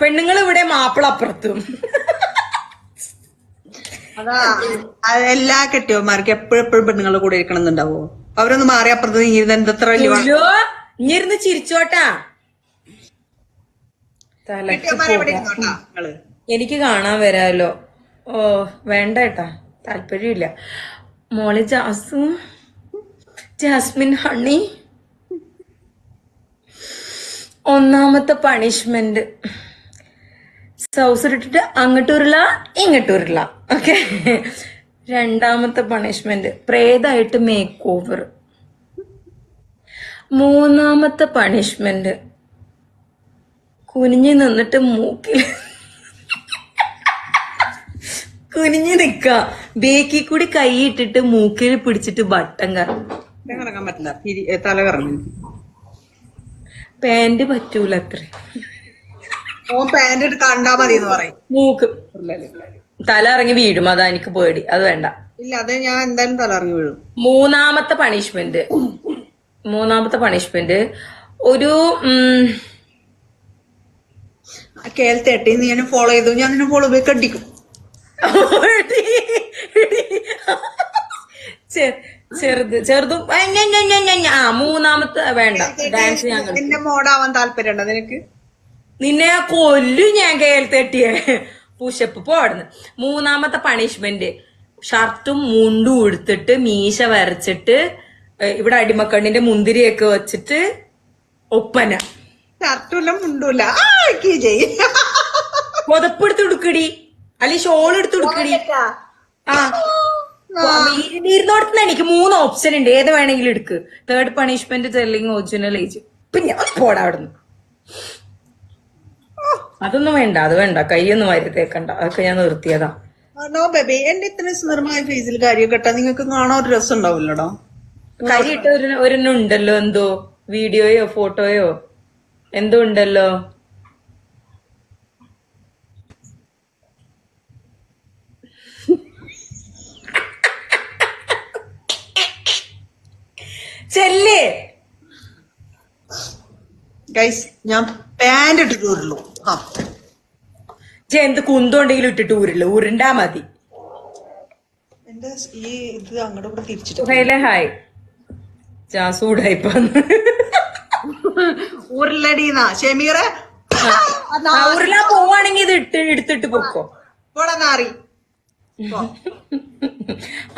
പെണ്ണുങ്ങൾ ഇവിടെ മാപ്പിള അപ്പുറത്തും എല്ലാ കെട്ടിയവന്മാർക്ക് എപ്പോഴെപ്പോഴും എപ്പോഴും പെണ്ണുങ്ങളുടെ കൂടെ ഇരിക്കണം എന്നുണ്ടാവോ അവരൊന്ന് മാറി അപ്പുറത്ത് നീങ്ങിരുന്ന എന്തത്ര വലിയ ഇഞ്ഞിരുന്ന് ചിരിച്ചോട്ടാ. എനിക്ക് കാണാൻ വരാല്ലോ ഓ വേണ്ട ഏട്ടാ. താല്പര്യമില്ല. മോളെ ജാസു. Jasmine honey. ഒന്നാമത്തെ പണിഷ്മെന്റ് സൗസർ ഇട്ടിട്ട് അങ്ങോട്ട് ഉരുള ഇങ്ങോട്ട് ഉരുള ഓക്കെ രണ്ടാമത്തെ പണിഷ്മെന്റ് പ്രേതായിട്ട് മേക്ക് ഓവർ മൂന്നാമത്തെ പണിഷ്മെന്റ് കുനിഞ്ഞു നിന്നിട്ട് മൂക്കിൽ കുനിഞ്ഞു നിക്ക. ബേക്കി കൂടി കൈ ഇട്ടിട്ട് മൂക്കിൽ പിടിച്ചിട്ട് ബട്ടം കറങ്ങും. തല കറങ്ങും. പാന്റ് പറ്റൂല അത്ര ഓ പാന്റ് ഇട്ട് കണ്ടാ മതി എന്ന് പറയും. മൂക്ക്. തല ഇറങ്ങി വീഴും അതാ എനിക്ക് പേടി. അത് വേണ്ട. ഇല്ല അത് ഞാൻ എന്തായാലും തല ഇറങ്ങി വീഴും. മൂന്നാമത്തെ പണിഷ്മെന്റ് മൂന്നാമത്തെ പണിഷ്മെന്റ് ഒരു കേൾത്തേട്ടെ കേൾത്തെ നീ എന്നെ ഫോളോ ചെയ്തു. ഞാൻ നിന്നെ ഫോളോ പോയി കണ്ടിക്കും ചെറുത് ചെറുതും ആ, മൂന്നാമത്തെ വേണ്ട. ഡാൻസ് ഞാൻ. എന്റെ മോഡാവാൻ താല്പര്യമുണ്ടോ നിനക്ക്? നിന്നെ കൊല്ലു ഞാൻ കേൾത്തെട്ടിയെ പുഷപ്പ് പോടുന്നു മൂന്നാമത്തെ പണിഷ്മെന്റ് ഷർട്ടും മുണ്ടും ഉടുത്തിട്ട് മീശ വരച്ചിട്ട് ഇവിടെ അടിമക്കണ്ണിന്റെ മുന്തിരിയൊക്കെ വെച്ചിട്ട് ഒപ്പന. ഷർട്ടുമില്ല മുണ്ടുമില്ല. പുതപ്പെടുത്ത് ഉടുക്കടി അല്ലെങ്കിൽ ഷോൾ എടുത്ത് ഉടുക്കടി ആ. ഇരുന്നോടത്തുനിന്ന് എനിക്ക് മൂന്ന് ഓപ്ഷൻ ഉണ്ട്. ഏത് വേണമെങ്കിലും എടുക്ക്. തേർഡ് പണിഷ്മെന്റ് ജെല്ലിങ് ഒറിജിനൽ ഏജ് പിന്നെ ഒന്ന് പോടാ അവിടുന്ന്. അതൊന്നും വേണ്ട. അത് വേണ്ട. കൈയൊന്നും വാരി തേക്കണ്ട അതൊക്കെ ഞാൻ നിർത്തിയതാ. No baby. എന്റെ ഇത്ര സുന്ദരമായ ഫേസിൽ കാര്യം കേട്ടാ നിങ്ങൾക്ക് കാണാൻ ഒരു രസം ഉണ്ടാവില്ലടോ? കരിയിട്ട ഒരു ഒരെണ്ണം ഉണ്ടല്ലോ എന്തോ? വീഡിയോയോ ഫോട്ടോയോ എന്തോ ഉണ്ടല്ലോ? ചെല്ലേ. ഗൈസ് ഞാൻ പാന്റ് ഇട്ടിട്ട് വരുള്ളൂ ആ. ചെ എന്ത് കുന്തുണ്ടെങ്കിലും ഇട്ടിട്ട് ഊരില്ല ഉരുണ്ടാ മതി. എന്റെ ഈ ഇത് അങ്ങോട്ട് കൂടെ തിരിച്ചിട്ട് ഹൈലെ ഹായ് ചാസൂടായിപ്പോ ഊരില്ലടീന്നാ ഷെമീറെ. ഉരുളാ പോവാണെങ്കിൽ ഇത് ഇട്ട് എടുത്തിട്ട് പൊക്കോ. പോടാ നാറി.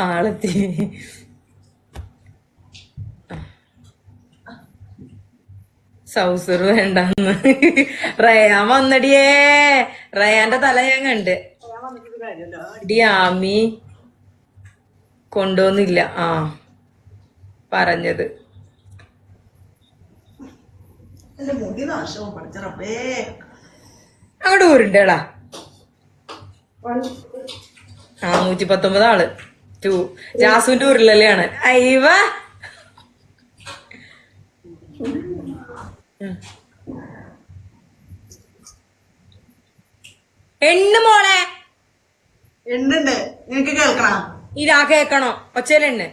ആളെത്തി. സൗസർ വേണ്ടെന്ന്. റയാൻ വന്നടിയേ. റയാന്റെ തല ഞാൻ കണ്ട്. ഡി ആമി. കൊണ്ടുവന്നില്ല. ആ പറഞ്ഞത്. അങ്ങോട്ട് ഊരുണ്ടേടാ. ആ നൂറ്റി പത്തൊമ്പത് ആൾ. ടു. ജാസുവിന്റെ ഉരുളല്ലാണ് അയ്യവ എണ്ണു മോളെ. എണ്ണുണ്ട് നിനക്ക് കേൾക്കണോ? ഇതാ കേക്കണോ ഒച്ചയിലെണ്ണ്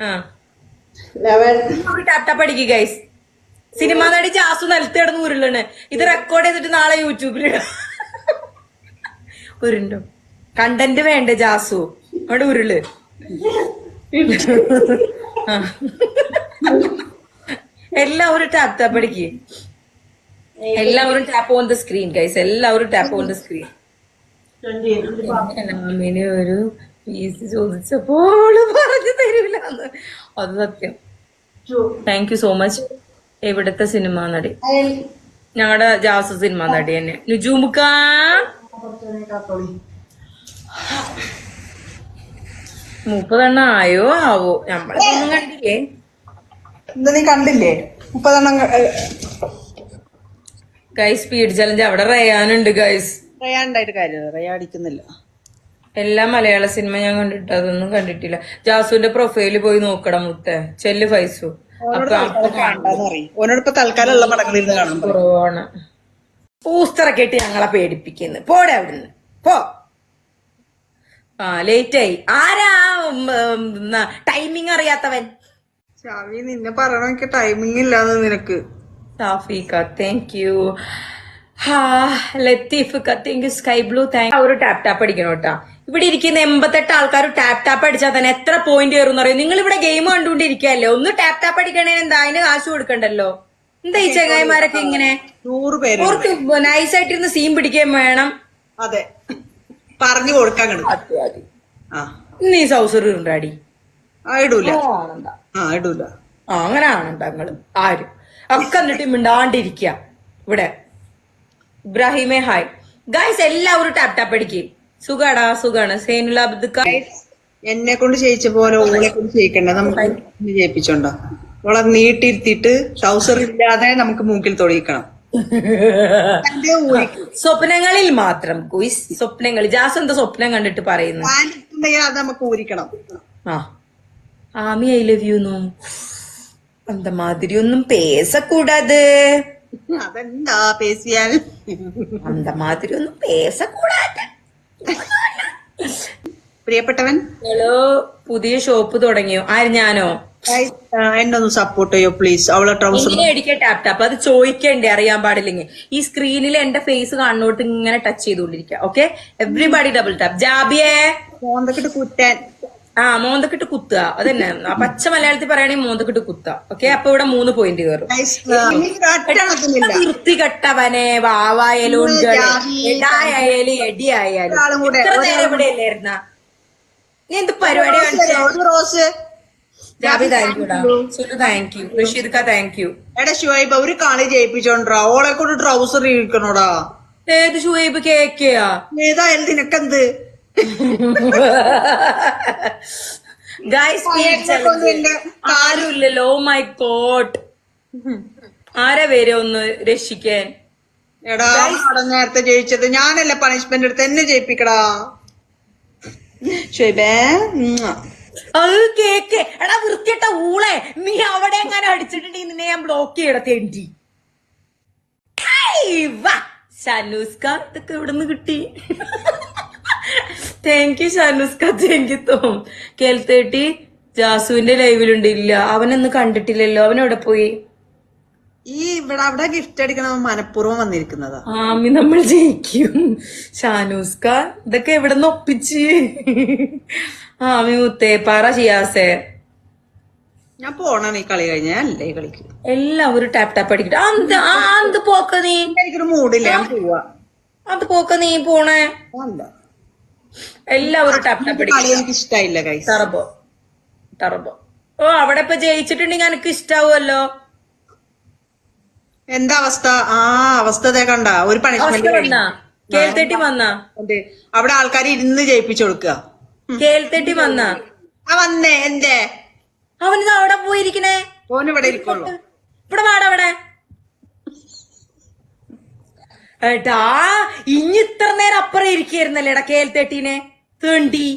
ആ. ടട്ടപ്പടിക്ക് ഗൈസ് സിനിമ നടി ജാസു നിലത്ത് കിടന്ന് ഉരുളണ്. ഇത് റെക്കോർഡ് ചെയ്തിട്ട് നാളെ യൂട്യൂബിൽ ഉരുണ്ടോ? കണ്ടന്റ് വേണ്ടേ ജാസു? അവിടെ ഉരുൾ. ആ. എല്ലാവരും ടാപ്പ് ടാപ്പ് അടിക്ക്. എല്ലാവരും tap on the screen guys എല്ലാവരും ടാപ്പ് ഓൺ ദ സ്ക്രീൻ അമ്മേനെ ഒരു പീസ് ചോദിച്ചപ്പോൾ പറഞ്ഞു തരൂല അത് സത്യം. താങ്ക് യു സോ മച്ച് എവിടത്തെ സിനിമ നടി? ഞങ്ങളുടെ ജാസ സിനിമ നടി തന്നെ. നുജൂമുക്ക മുപ്പതെണ്ണ ആയോ? ആവോ. നമ്മളൊന്നും കണ്ടില്ലേ? ഇന്ന് നീ കണ്ടില്ലേ മുപ്പതെണ്ണം ഗൈസ് സ്പീഡ് ചലഞ്ച് അവിടെ റയാനുണ്ട് ഗൈസ് റയാണ്ടായിട്ട് കാര്യമില്ല റയാ അടിക്കുന്നില്ല എല്ലാ മലയാള സിനിമ ഞാൻ കണ്ടിട്ട് അതൊന്നും കണ്ടിട്ടില്ല ജാസുവിന്റെ പ്രൊഫൈൽ പോയി നോക്കണം മുത്തേ ചെല്ല് ഫൈസു അപ്പൊ കാണണ്ടെന്ന് പറയും ഓനോട് തൽക്കാലം ഉള്ള പടങ്ങളിൽ. കുറവാണ് ഇട്ട് ഞങ്ങളെ പേടിപ്പിക്കുന്നു പോടെ അവിടുന്ന് പോ ആ ലേറ്റ് ആയി ആരാ ടൈമിംഗ് അറിയാത്തവൻ ഷാവി നിന്നെ പറയണമെങ്കിൽ ടൈമിംഗ് ഇല്ലാന്ന് നിനക്ക്. ഷാഫിക്ക താങ്ക് യു ഹാ thank you sky blue thank ഒരു ടാപ്പ് ടാപ്പ് അടിക്കണം കേട്ടാ. ഇവിടെ ഇരിക്കുന്ന എൺപത്തെട്ട് ആൾക്കാർ ടാപ്പ് ടാപ്പ് അടിച്ചാൽ തന്നെ എത്ര പോയിന്റ് കയറും അറിയോ നിങ്ങൾ ഇവിടെ ഗെയിം കണ്ടുകൊണ്ടിരിക്കുകയല്ലേ? ഒന്ന് ടാപ്പ് ടാപ്പ് അടിക്കണേ എന്താ? അതിന് കാശ് കൊടുക്കണ്ടല്ലോ. എന്താ ഈ ചങ്ങായിമാരൊക്കെ ഇങ്ങനെ? നൂറ് പേര് ഓർക്ക് നൈസായിട്ടിരുന്ന് സീൻ പിടിക്കാൻ വേണം. അതെ. പറഞ്ഞു കൊടുക്കാൻ ഇന്ന് ഈ സൗസർ ഉണ്ടാടി ഇടൂല. ആ ഇടൂല. ആ നിങ്ങൾ ആരും. ഒക്കെ എന്നിട്ട് മിണ്ടാണ്ടിരിക്കുക ഇവിടെ. ഇബ്രാഹിമേ ഹായ്. ഗൈസ് എല്ലാവരും ടാപ് ടാപ്പ് അടിക്കും. സുഖാടാ സുഖാണ്. സേനുല അബ്ദുക്ക. എന്നെ കൊണ്ട് ചെയ്യിച്ച പോലെ ഓളെ കൊണ്ട് ചെയ്യിക്കണ്ട. നമുക്ക് ഇന്ന് ചെയ്യിപ്പിച്ചോണ്ടോ ഓളെ നീട്ടിരുത്തിയിട്ട് ട്രൗസർ ഇല്ലാതെ നമുക്ക് മൂക്കിൽ ഊരിക്കും. സ്വപ്നങ്ങളിൽ മാത്രം കുയിസ് സ്വപ്നങ്ങൾ. ജാസ് എന്താ സ്വപ്നം കണ്ടിട്ട് പറയുന്നു പാന്റ് ഇട്ടുണ്ടെങ്കിൽ അത് നമുക്ക് ഊരിക്കണം. ആ. Ami I love you no அந்த மாதிரி ஒன்னும் பேசக்கூடாது അതെന്താ പേസിയാൽ அந்த மாதிரி ഒന്നും பேசக்கூடாது പ്രിയപ്പെട്ടവൻ ഹലോ പുതിയ ഷോപ്പ് തുടങ്ങിയോ ആര് ഞാനോ guys, ആ, എന്നെ ഒന്ന് സപ്പോർട്ട് ചെയ്യോ പ്ലീസ് അവളെ ട്രൗസർ എങ്ങനെ അടിക്കുക ടാപ്പ് ടാപ്പ് അത് ചോദിക്കണ്ടേ അറിയാൻ പാടില്ലെങ്കിൽ ഈ സ്ക്രീനിൽ എന്റെ ഫേസ് കാണുന്നോട്ട് ഇങ്ങനെ ടച്ച് ചെയ്തുകൊണ്ടിരിക്കുക ഓക്കെ എവ്രിബഡി ഡബിൾ ടാപ്പ് ജാബിയേ മോന്തക്കിട്ട് കുറ്റാൻ ആ മോന്തക്കിട്ട് കുത്തുക. അതന്നെ. ആ പച്ച മലയാളത്തിൽ പറയുകയാണെങ്കിൽ മോന്തക്കിട്ട് കുത്തുക. ഓക്കെ അപ്പൊ ഇവിടെ മൂന്ന് പോയിന്റ് കയറും Guys, കെട്ടവനെ വാവായാലും എടായാലും എടിയായാലും. കൂടെ, നേരം ഇവിടെ അല്ലായിരുന്ന? നീ എന്ത് പരിപാടി ജാബി താങ്ക് യുടാ സുനു താങ്ക് യു റഷീദ് ഖാ താങ്ക് യു എടാ ഷുഹൈബ് ഒരു കളി ജയിപ്പിച്ചോണ്ടാ ഓളെ കൊണ്ട് ട്രൗസർ ഇരിക്കണോടാ. ഏത് ഷുഹൈബ് കേക്കയാ? ഏതായാലും നിനക്കെന്ത്? ആരുമില്ലല്ലോ. ഓ മൈ കോട്ട് ആരാ വരെ ഒന്ന് രക്ഷിക്കാൻ? എടാ നേരത്തെ ജയിച്ചത് ഞാനല്ലേ പണിഷ്മെന്റ് എടുത്ത് എന്നെ ജയിപ്പിക്കടാ. അത് കേക്ക്. എടാ വൃത്തിയിട്ട ഊളെ. നീ അവിടെ എങ്ങനെ അടിച്ചിട്ടുണ്ടെങ്കിൽ നിന്നെ ഞാൻ ബ്ലോക്ക് ചെയ്യടത്തേണ്ടി ഷാനൂസ്ക ഇതൊക്കെ ഇവിടെ നിന്ന് കിട്ടി? താങ്ക് യു ഷാനുസ്ക താങ്ക് യു തോം കേൾത്തേട്ടി ജാസുവിന്റെ ലൈവിലുണ്ട് ഇല്ല. അവനൊന്ന് കണ്ടിട്ടില്ലല്ലോ. അവൻ എവിടെ പോയി? ഈ ഇവിടെ അവിടെ ഗിഫ്റ്റ് അടിക്കണം മനഃപൂർവം വന്നിരിക്കുന്നതാ. ആമി നമ്മൾ ജയിക്കും. ഷാനൂസ്ക ഇതൊക്കെ എവിടെ നിന്ന് ഒപ്പിച്ച്? ആമി മുത്തേ പറ ചെയ്യാസേ ഞാൻ പോണാണ് ഈ കളി കഴിഞ്ഞ. അല്ലേ കളിക്കും. കളിക്ക് എല്ലാവരും ടാപ്പ് ടാപ്പ് അടിക്കട്ടെ. അന്ത് ആ അന്ത് പോക്ക നീ. എനിക്കൊരു മൂടില്ല ഞാൻ പോവാ. അത് പോക്ക നീ പോണേ. അല്ല. എല്ലാവരും ടാപ്പ് എനിക്ക് ടർബോ ടർബോ. ഓ അവിടെ ഇപ്പൊ ജയിച്ചിട്ടുണ്ടെങ്കിൽ എനിക്ക് ഇഷ്ടാവുമല്ലോ എന്താ അവസ്ഥ? ആ അവസ്ഥ കണ്ട. ഒരു പണിഷ്മെന്റ് വന്നാ. കേൾത്തെട്ടി വന്നാ. അവിടെ ആൾക്കാർ ഇരുന്ന് ജയിപ്പിച്ചു കൊടുക്കുക കേൾത്തെട്ടി വന്ന. ആ വന്നേ എന്തേ? അവനിത് അവിടെ പോയിരിക്കണേ. ഇവിടെ ഇരിക്കുള്ളൂ. ഇവിടെ വാട അവിടെ. ഏട്ടാ ഇനി ഇത്ര നേരം അപ്പുറം ഇരിക്കായിരുന്നല്ലേ എടാ കെ എൽ തേട്ടീനെ തേണ്ടി.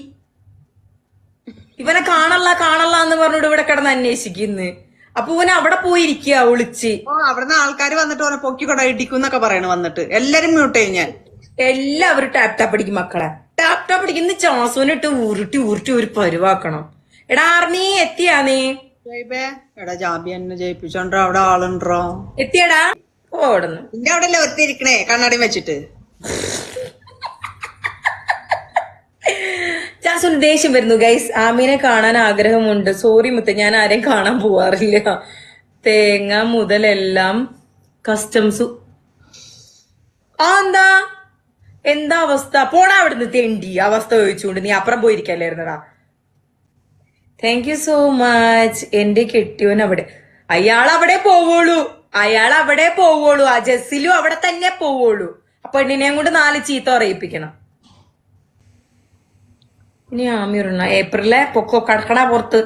ഇവനെ കാണല്ല കാണല്ല എന്ന് പറഞ്ഞിട്ട് ഇവിടെ കിടന്ന് അന്വേഷിക്കുന്നു. അപ്പൊ ഇവൻ അവിടെ പോയിരിക്കുക ഒളിച്ച്. ഓ അവിടുന്ന് ആൾക്കാർ വന്നിട്ട് ഓനെ പൊക്കി കൊട ഇടിക്കും എന്നൊക്കെ പറയണ വന്നിട്ട്. എല്ലാരും മ്യൂട്ട് ചെയ്യും ഞാൻ. എല്ലാവരും ടാപ് ടാപ്പ് അടിക്കും മക്കളെ. ടാപ് ടാപ്പ് അടിക്കുന്ന ചാസോനിട്ട് ഉരുട്ടി ഉരുട്ടി ഒരു പരുവാക്കണം. എടാ ആർമി എത്തിയാ നീ? എടാ ജാബി എന്നെ ജയിപ്പിച്ചോണ്ടോ? അവിടെ ആളുണ്ടോ? എത്തിയടാ. ഓടുന്നു നിന്റെ അവിടെ അല്ലേ ഇരിക്കണേ കണ്ണാടി വെച്ചിട്ട് ദേഷ്യം വരുന്നു. ഗൈസ് ആമീനെ കാണാൻ ആഗ്രഹമുണ്ട്. സോറി മുത്ത ഞാൻ ആരെയും കാണാൻ പോവാറില്ല. തേങ്ങ മുതലെല്ലാം കസ്റ്റംസ് ആ എന്താ? എന്താ അവസ്ഥ? പോണാ അവിടുന്ന് തെണ്ടി അവസ്ഥ ചോദിച്ചുകൊണ്ട് നീ അപ്പുറം പോയിരിക്കല്ലായിരുന്നടാ. താങ്ക് യു സോ മച്ച് എന്റെ കെട്ടിയോൻ അവിടെ. അയാൾ അവിടെ പോവുള്ളൂ. അയാൾ അവിടെ പോവുള്ളൂ. ആ ജസ്സിലും അവിടെ തന്നെ പോവുള്ളൂ. ആ പെണ്ണിനെയും കൊണ്ട് നാല് ചീത്ത പറയിപ്പിക്കണം. ഇനി ആമിറുണ്ണ ഏപ്രിലെ പൊക്കോ കടക്കട പുറത്ത്.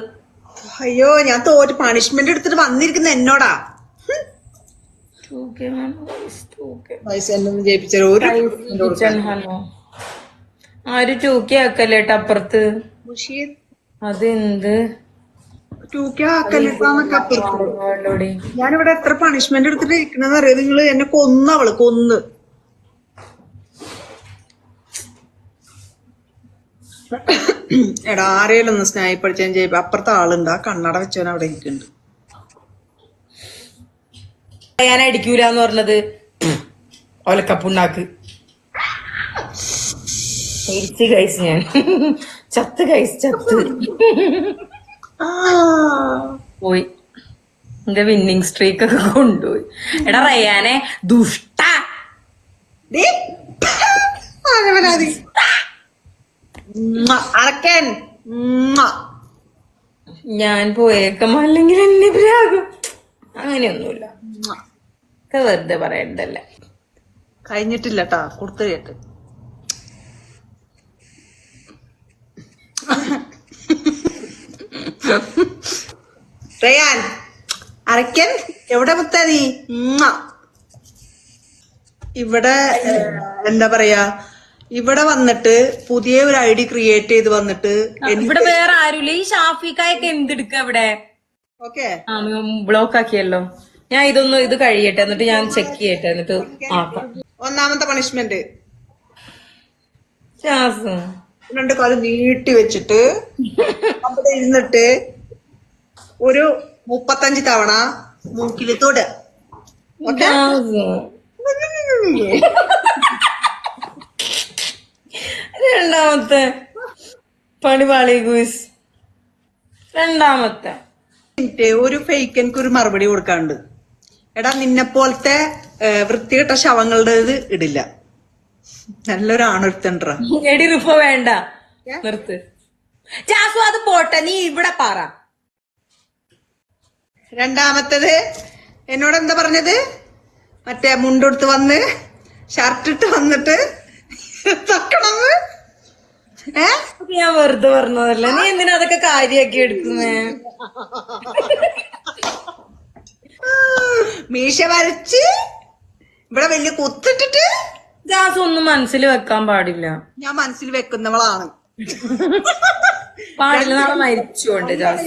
അയ്യോ ഞാൻ തോറ്റ് പണിഷ്മെന്റ് എടുത്തിട്ട് വന്നിരിക്കുന്ന എന്നോടാ. ആര് ടൂക്കി ആക്കല്ലേട്ടാ അപ്പുറത്ത്? മുഷീർ അതെന്ത് ടൂക്കെ ആക്കല്ലിട്ടാന്നൊക്കെ അപ്പുറത്ത് വേണ്ടോടി ഞാനിവിടെ എത്ര പണിഷ്മെന്റ് എടുത്തിട്ട് ഇരിക്കണെന്ന് അറിയാം? നിങ്ങൾ എന്നെ കൊന്ന് അവൾ കൊന്ന്. എടാ ആരേലും ഒന്ന് അടിച്ചാൽ ചെയ്യും. അപ്പുറത്തെ ആളുണ്ട്. ആ കണ്ണട വെച്ചവൻ അവിടെ ഇരിക്കുന്നുണ്ട്. ഞാൻ അടിക്കൂല എന്ന് പറഞ്ഞത്. ഒലക്കപ്പുണ്ണാക്ക്. തിരിച്ച് കഴിച്ച് ഞാൻ. ചത്ത് കഴിച്ച് ചത്ത്. പോയി. എന്റെ വിന്നിങ് സ്ട്രീക്ക് ഒക്കെ കൊണ്ടുപോയി. എടാ റയാനെ ദുഷ്ട. അടക്കൻ. ഞാൻ പോയേക്കാം അല്ലെങ്കിൽ എന്നെ പ്രാകും അങ്ങനെയൊന്നുമില്ല. വെറുതെ പറയണ്ടല്ലേ കഴിഞ്ഞിട്ടില്ല കേട്ടാ കൊടുത്തു കേട്ട് റയാൻ അരക്കൻ എവിടെ മുത്താ നീ ഇവിടെ എന്താ പറയാ ഇവിടെ വന്നിട്ട് പുതിയ ഒരു ഐ ഡി ക്രിയേറ്റ് ചെയ്ത് വന്നിട്ട് ഇവിടെ വേറെ ആരുമില്ല. ഈ ഷാഫിക്കായൊക്കെ എന്തെടുക്ക ഇവിടെ? ഓക്കെ. ആ ബ്ലോക്ക് ആക്കിയല്ലോ. ഞാൻ ഇതൊന്നും ഇത് കഴിയട്ടെ എന്നിട്ട് ഞാൻ ചെക്ക് ചെയ്യട്ടെ എന്നിട്ട് ആക്കാം. ഒന്നാമത്തെ പണിഷ്മെന്റ് രണ്ട് കാലം നീട്ടി വെച്ചിട്ട് അവിടെ ഇരുന്നിട്ട് ഒരു മുപ്പത്തഞ്ച് തവണ മൂക്കിൽ തൊട്. രണ്ടാമത്തെ പണിപാളി ഗൂസ്. രണ്ടാമത്തെ. ഒരു ഫേക്ക് എനിക്ക് ഒരു മറുപടി കൊടുക്കാണ്ട് എടാ നിന്നെ പോലത്തെ വൃത്തികെട്ട ശവങ്ങളുടേത് ഇടില്ല. നല്ലൊരു ആണുത്തണ്ടി എടി റുഫ വേണ്ട. നിർത്ത്. ജാസു അത് പോട്ടെ. നീ ഇവിടെ പറ. രണ്ടാമത്തത് എന്നോട് എന്താ പറഞ്ഞത്? മറ്റേ മുണ്ടെടുത്ത് വന്ന് ഷർട്ട് ഇട്ട് വന്നിട്ട് ഏ? അത് ഞാൻ വെറുതെ പറഞ്ഞതല്ല? നീ എന്തിനാ അതൊക്കെ കാര്യാക്കി എടുക്കുന്നേ? മീശ വരച്ച് ഇവിടെ വലിയ കുത്തിട്ടിട്ട് ജാസ് ഒന്നും മനസ്സിൽ വെക്കാൻ പാടില്ല. ഞാൻ മനസ്സിൽ വെക്കുന്നവളാണ്. പാടില്ല നാളെ മരിച്ചുകൊണ്ട് ജാസു.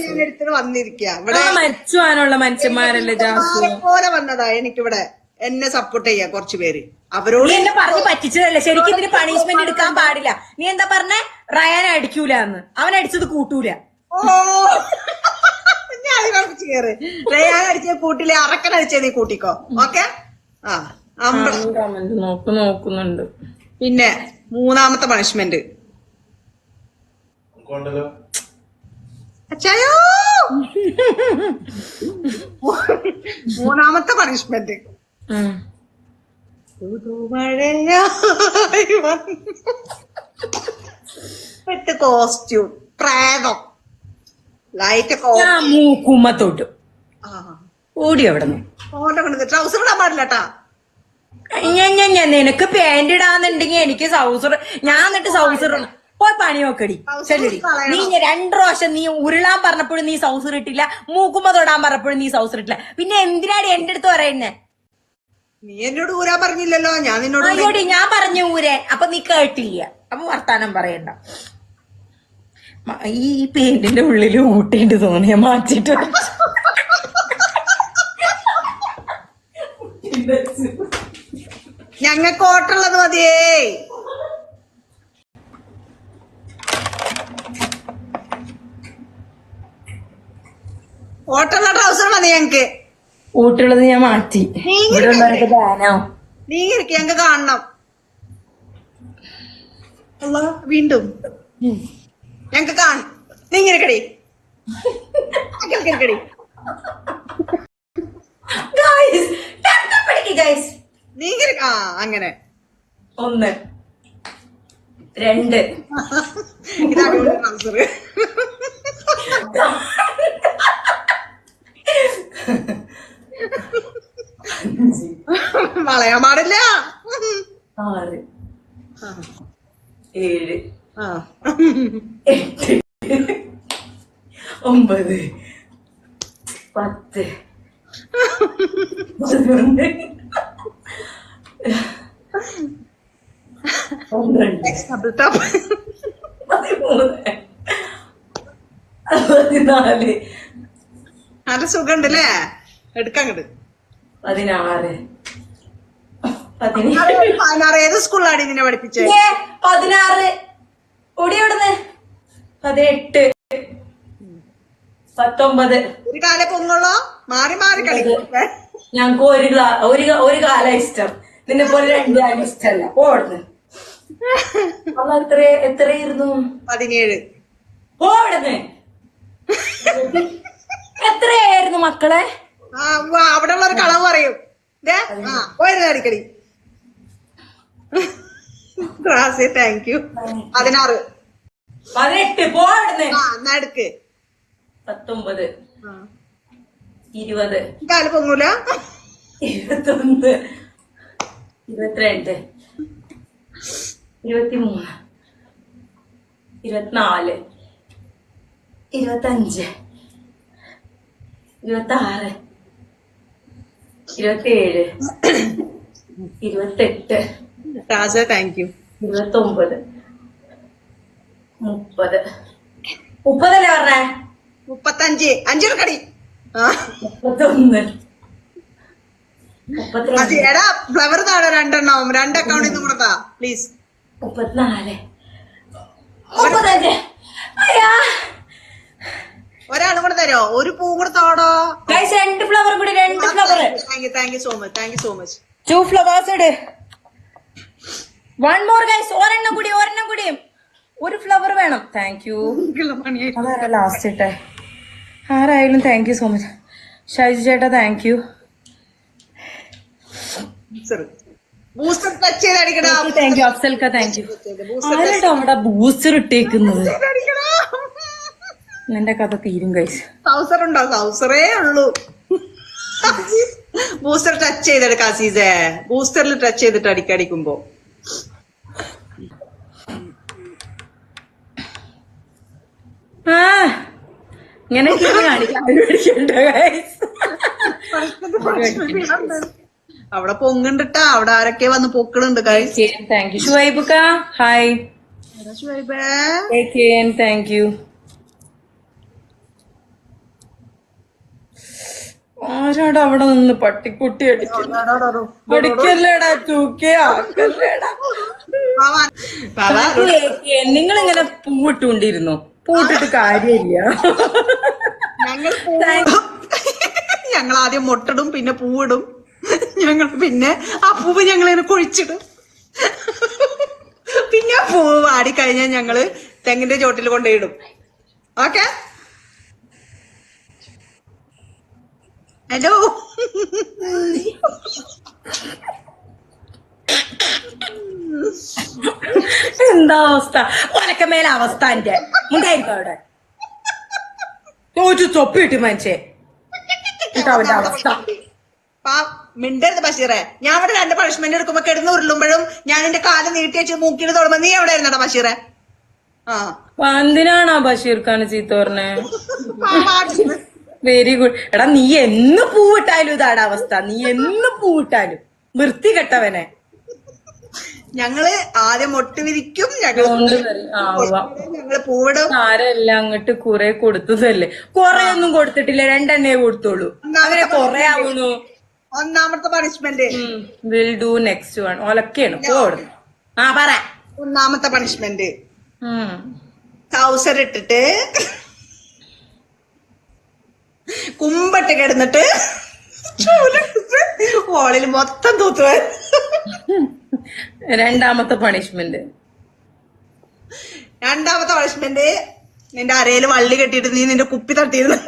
വന്നിരിക്കുക ഇവിടെ നാളെ മരിച്ചു പോകാനുള്ള മനുഷ്യന്മാരല്ലേ ജാസു? പോലെ വന്നതാ. എനിക്കിവിടെ എന്നെ സപ്പോർട്ട് ചെയ്യാ കുറച്ചു പേര്. അവരോട് നീ എന്നെ പറഞ്ഞു പറ്റിച്ചതല്ല? ശരിക്കും ഇതിന് പണിഷ്മെന്റ് എടുക്കാൻ പാടില്ല. നീ എന്താ പറഞ്ഞേ? റയാൻ അടിക്കൂല എന്ന് അവൻ അടിച്ചത് കൂട്ടൂല. ഓ. ഞാൻ കളിച്ചു കയറ് റേയാൻ അടിച്ച കൂട്ടിലെ അറക്കൻ അടിച്ചേ നീ കൂട്ടിക്കോ. ഓക്കെ ആ. നോക്ക് നോക്കുന്നുണ്ട്. പിന്നെ മൂന്നാമത്തെ പണിഷ്മെന്റ് അച്ചായോ? മൂന്നാമത്തെ പണിഷ്മെന്റ്. വിത്ത് കോസ്റ്റ്യൂം പ്രേതം. ലൈറ്റ് മൂക്കുമ്മ തൊട്ടു ഓടി അവിടെ നിന്ന് ഫോട്ടോ കൊണ്ട് ട്രൗസർ ഇടാൻ പാടില്ലട്ടാ. ഞാൻ ഞാൻ ഞാൻ നിനക്ക് പാന്റ് ഇടാന്നുണ്ടെങ്കിൽ എനിക്ക് സൗസർ ഞാൻ എന്നിട്ട് സൗസർ പോയി പണി നോക്കടി. ശരി നീ രണ്ടു പ്രാവശ്യം നീ ഉരുളാൻ പറഞ്ഞപ്പോഴും നീ സൗസർ ഇട്ടില്ല. മൂക്കുമ്പ തൊടാൻ പറഞ്ഞപ്പോഴും നീ സൗസർ ഇട്ടില്ല. പിന്നെ എന്തിനാടി എന്റെ അടുത്ത് പറയുന്നേ? നീ എന്നോട് ഊരാ പറഞ്ഞില്ലല്ലോ. ഞാൻ നിന്നോട് അയ്യോടി ഞാൻ പറഞ്ഞു ഊരെ അപ്പൊ നീ കേട്ടില്ല. അപ്പൊ വർത്താനം പറയണ്ട. ഈ പെയിന്റിന്റെ ഉള്ളിൽ ഊട്ടിണ്ട് തോന്നിയ മാറ്റിട്ട് ഞങ്ങൾക്ക് ഓട്ടുള്ളത് മതിയേ. ഓട്ടുള്ള ട്രൗസർ മതി ഞങ്ങക്ക് ഊട്ടുള്ളത് ഞാൻ മാറ്റി. ഇവിടെ ഉള്ളവരൊക്കെ ഞങ്ങക്ക് കാണണം. അല്ല വീണ്ടും. ഞങ്ങക്ക് കാണും. നീ ഇങ്ങനെ കടി കടി ഗൈസ് പിടിക്ക് ഗൈസ് നീ ഇങ്ങനെ ആ അങ്ങനെ. ഒന്ന്. രണ്ട്. ഇതാണ് ട്രൗസർ വളയാൻ പാടില്ല. ആറ്. ഏഴ്. ആ. എട്ട്. ഒമ്പത്. പത്ത്. പതിനൊന്ന് പതിനാല് നല്ല സുഖമുണ്ടല്ലേ? എടുക്കങ്ങട് പതിനാറ്. പതിനാറ്. ഏത് സ്കൂളിലാണ് നിന്നെ പഠിപ്പിച്ചത് പതിനാറ്. ഓടി എവിടുന്ന്? പതിനെട്ട്. പത്തൊമ്പത്. ഒരു കാലേ പൊങ്ങുള്ളോ? മാറി മാറി കളിക്കും. ഞങ്ങക്ക് ഒരു ഗ്ലാ- ഒരു ഒരു കാല ഇഷ്ടം. നിന്നെ പോലെ രണ്ട് കാലം ഇഷ്ടല്ല. പോടുന്നു എത്ര എത്രയായിരുന്നു പതിനേഴ്. പോടുന്നു എത്രയായിരുന്നു മക്കളെ? അവിടെ ഉള്ളൊരു കളവ് പറയും. അടിക്കടി? റാസി താങ്ക് യു പതിനാറ്. പതിനെട്ട് പോടുന്നു എന്നാ എടുക്ക്. പത്തൊമ്പത്. ആ. ഇരുപത്. കാൽ പൊങ്ങൂല? ഇരുപത്തൊന്ന്. ഇരുപത്തിരണ്ട്. ഇരുപത്തിമൂന്ന്. ഇരുപത്തിനാല്. ഇരുപത്തഞ്ച്. ഇരുപത്താറ്. ഇരുപത്തിയേഴ് ഇരുപത്തെട്ട്. രാജ താങ്ക് യു ഇരുപത്തൊമ്പത്. മുപ്പത്. മുപ്പതല്ലേ പറഞ്ഞേ? മുപ്പത്തഞ്ച്. അഞ്ചു ആ മുപ്പത്തൊന്ന്. മുപ്പത്തിരണ്ട്. എടാ ഫ്ലവർ താഴെ രണ്ടെണ്ണം രണ്ട് അക്കൗണ്ടിൽ നിന്ന് കൊടുത്താ. പ്ലീസ് മുപ്പത്തിനാല്. മുപ്പത്തഞ്ച്. അയ്യാ. ഒരാളും കൂടെ തരോ ഒരു പൂ കൂടെ താടോ രണ്ട് ഫ്ലവർ കൂടി രണ്ട് flower thank you thank you so much thank you so much two flowers it. One more guys ഒരെണ്ണം കൂടി ഒരെണ്ണം കൂടി. ഒരു ഫ്ലവർ വേണം. താങ്ക് യു ലാസ്റ്റ് ഇട്ടെ? ആരായാലും thank you so much Shaiju ചേട്ടാ താങ്ക് യു ടച്ച് ചെയ്ത് അടിക്കടാ. താങ്ക് യു അഫ്സൽക്ക താങ്ക് യു ആരാട്ടോ അവിടെ ബൂസ്റ്റർ ഇട്ടേക്കുന്നത്? നിന്റെ കഥ തീരും കഴിച്ചു സൗസർ ഉണ്ടോ? സൗസറേ ഉള്ളൂ. ബൂസ്റ്റർ ടച്ച് ചെയ്തെടുക്കാം സീസേ ബൂസ്റ്ററിൽ ടച്ച് ചെയ്തിട്ട് അടിക്കടിക്കുമ്പോ ആ ഇങ്ങനെ കാണിക്കാൻ അവിടെ പൊങ്ങണ്ടിട്ട അവിടെ ആരൊക്കെ വന്ന് പൊക്കണുണ്ട് thank you Shuaib hi thank you ആരാടാ അവിടെ നിന്ന് പട്ടിക്കുട്ടി അടിക്കല്ലേടാ തൂക്കേ ആക്കല്ലേടാ. നിങ്ങൾ ഇങ്ങനെ പൂവിട്ടുകൊണ്ടിരുന്നു? പൂട്ടിട്ട് കാര്യമില്ല. ഞങ്ങൾ ഞങ്ങൾ ആദ്യം മുട്ടിടും പിന്നെ പൂവിടും. ഞങ്ങൾ പിന്നെ ആ പൂവ് ഞങ്ങൾ ഇങ്ങനെ കൊഴിച്ചിടും. പിന്നെ ആ പൂവ് വാടിക്കഴിഞ്ഞാൽ ഞങ്ങൾ തെങ്ങിന്റെ ചോട്ടിൽ കൊണ്ടുപോയിടും. ഓക്കെ? ഹലോ എന്താ അവസ്ഥ? ഒലക്കമേല അവസ്ഥ എന്റെ. ഉണ്ടായിരിക്കും അവിടെ. തോറ്റു തൊപ്പി കിട്ടി മനുഷ്യൻ അവന്റെ അവസ്ഥ. മിണ്ടരുത് ബഷീറെ. ഞാൻ അവിടെ രണ്ട് പണിഷ്മെന്റ് എടുക്കുമ്പോ കിടന്ന് ഉരുളുമ്പോഴും ഞാൻ എന്റെ കാൽ നീട്ടി വെച്ച് മൂക്കിട്ട് തുടങ്ങുമ്പോ നീ എവിടെ ഇരുന്നടാ ബഷീറെ? ആ. എന്തിനാണോ ബഷീർ ഖാൻ ചീത്ത പറഞ്ഞേ? വെരി ഗുഡ് എടാ നീ എന്ന് പൂവിട്ടാലും ഇതാടാ അവസ്ഥ. നീ എന്ന് പൂവിട്ടാലും. വൃത്തി കെട്ടവനെ ഞങ്ങൾ ആദ്യം മൊട്ട് വിരിക്കും ഞങ്ങൾ. ഞങ്ങൾ പൂവിടും. അങ്ങോട്ട് കുറെ കൊടുത്തതല്ലേ? കൊറേ ഒന്നും കൊടുത്തിട്ടില്ല രണ്ടെണ്ണേ കൊടുത്തോളൂ. അങ്ങനെ കൊറേ ആവണു ഒന്നാമത്തെ punishment will do next one ഒലക്കാണ് ആ പറ. ഒന്നാമത്തെ പണിഷ്മെന്റ്. ട്രൗസർ ഇട്ടിട്ട് കുമ്പട്ട് കിടന്നിട്ട് ഹോളിൽ മൊത്തം തൂത്തുവാൻ രണ്ടാമത്തെ പണിഷ്മെന്റ് രണ്ടാമത്തെ പണിഷ്മെന്റ് നിന്റെ അരയിൽ വള്ളി കെട്ടിയിട്ട് നീ നിന്റെ കുപ്പി തട്ടിയിരുന്നു.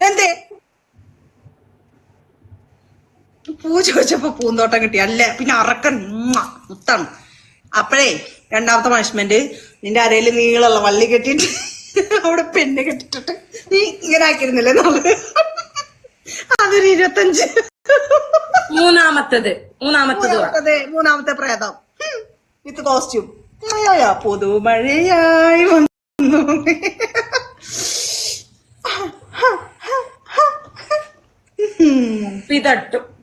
എന്തേ? പൂ ചോദിച്ചപ്പോ പൂന്തോട്ടം കിട്ടി. അല്ലേ? പിന്നെ അറക്കൻ മുത്തണം അപ്പഴേ രണ്ടാമത്തെ പണിഷ്മെന്റ് നിന്റെ അരയിൽ നീളമുള്ള വള്ളി കെട്ടിയിട്ട് അവിടെ പെണ്ണ് കെട്ടിട്ടിട്ട് നീ ഇങ്ങനെ ആക്കിയിരുന്നില്ലേ നമ്മൾ അതൊരു ഇരുപത്തഞ്ച്. മൂന്നാമത്തത് മൂന്നാമത്തത്. മൂന്നാമത്തെ പ്രേതം. വിത്ത് കോസ്റ്റ്യൂം പുതുമഴയായി വന്നു. പിതട്ടും. തട്ടും